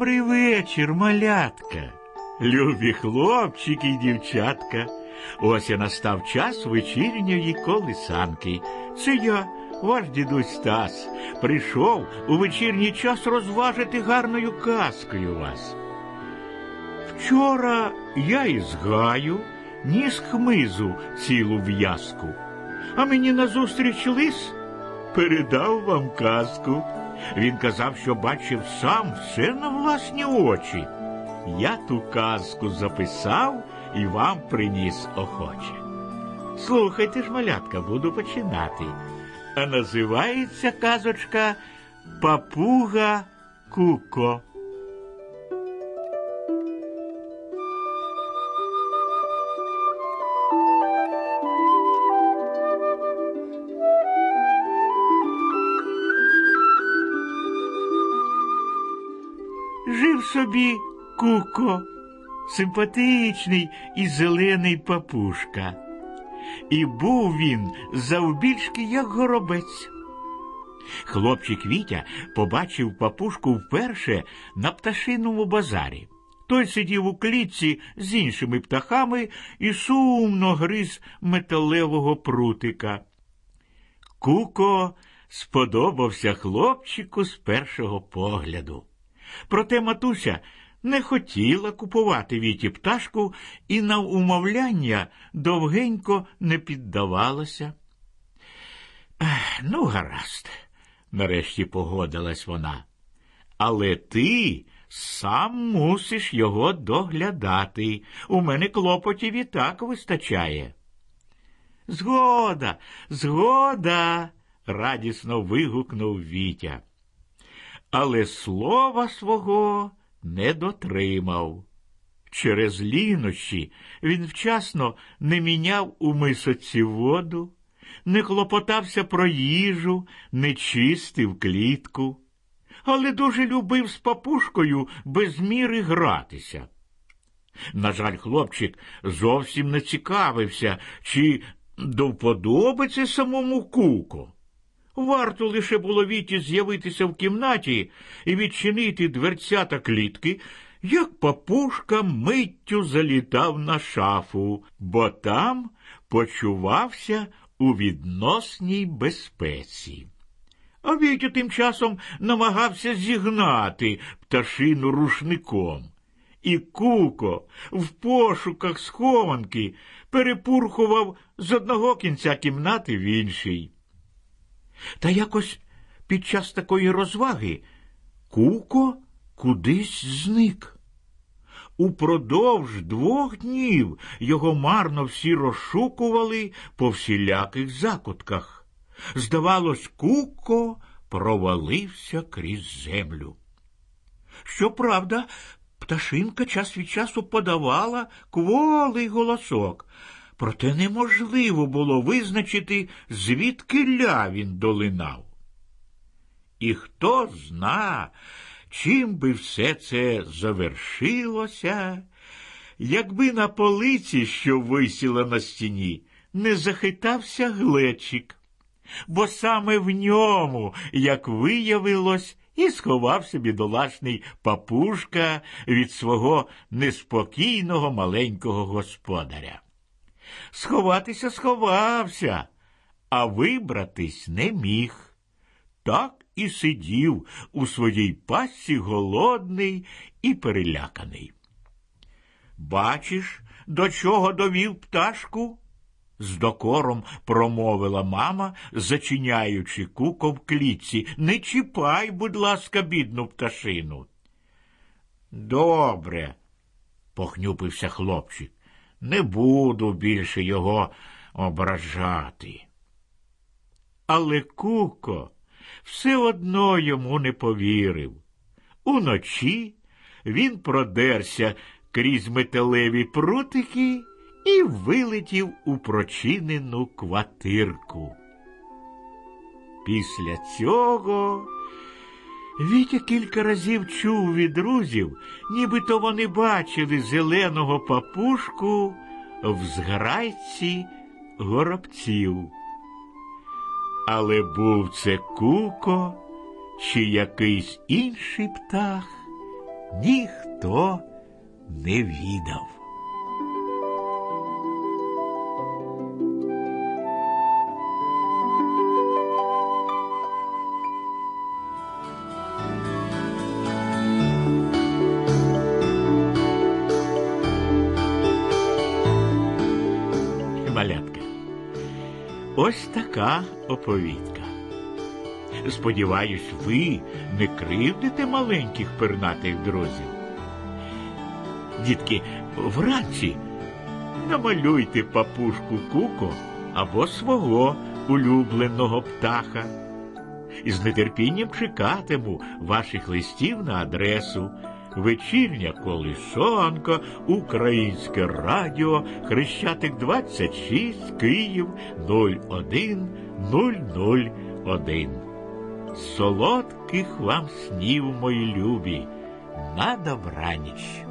Добрий вечір, малятка, любі хлопчики й дівчатка. Ось і настав час вечірньої колисанки. Це я, ваш дідусь Стас, прийшов у вечірній час розважити гарною казкою вас. Вчора я із гаю ніс хмизу цілу в'язку, а мені назустріч лис передав вам казку. Він казав, що бачив сам все на власні очі. Я ту казку записав і вам приніс охоче. Слухайте ж, малятка, буду починати. А називається казочка Папуга Куко. Жив собі Куко, симпатичний і зелений папушка. І був він завбільшки, як горобець. Хлопчик Вітя побачив папушку вперше на пташиному базарі. Той сидів у клітці з іншими птахами і сумно гриз металевого прутика. Куко сподобався хлопчику з першого погляду. Проте матуся не хотіла купувати віті пташку і на умовляння довгенько не піддавалася. Ну, гаразд, нарешті погодилась вона. Але ти сам мусиш його доглядати. У мене клопотів і так вистачає. Згода, згода, радісно вигукнув Вітя. Але слова свого не дотримав. Через лінощі він вчасно не міняв у мисоці воду, не клопотався про їжу, не чистив клітку, але дуже любив з папушкою без міри гратися. На жаль, хлопчик зовсім не цікавився, чи до вподоби це самому куко. Варто лише було віті з'явитися в кімнаті і відчинити дверцята клітки, як папушка миттю залітав на шафу, бо там почувався у відносній безпеці. А Вітю тим часом намагався зігнати пташину рушником. І Куко в пошуках схованки перепурхував з одного кінця кімнати в інший. Та якось під час такої розваги Куко кудись зник. Упродовж двох днів його марно всі розшукували по всіляких закутках. Здавалось, Куко провалився крізь землю. Щоправда, пташинка час від часу подавала кволий голосок, проте неможливо було визначити, звідки ля він долинав. І хто зна, чим би все це завершилося, якби на полиці, що висіла на стіні, не захитався глечик, бо саме в ньому, як виявилось, і сховався бідолашний папушка від свого неспокійного маленького господаря. Сховатися сховався, а вибратись не міг. Так і сидів у своїй пасці голодний і переляканий. Бачиш, до чого довів пташку? з докором промовила мама, зачиняючи куко в клітці. Не чіпай, будь ласка, бідну пташину. Добре, похнюпився хлопчик. Не буду більше його ображати. Але Куко все одно йому не повірив. Уночі він продерся крізь металеві прутики і вилетів у прочинену квартирку. Після цього Вітя кілька разів чув від друзів, нібито вони бачили зеленого папушку в зграйці горобців. Але був це куко чи якийсь інший птах, ніхто не відав. Ось така оповідка. Сподіваюсь, ви не кривдите маленьких пернатих друзів. Дітки, вранці намалюйте папушку куко або свого улюбленого птаха. І з нетерпінням чекатиму ваших листів на адресу Вечірня колисонка, Українське радіо, Хрещатик 26, Київ 01001. Солодких вам снів, мої любі, на добраніч.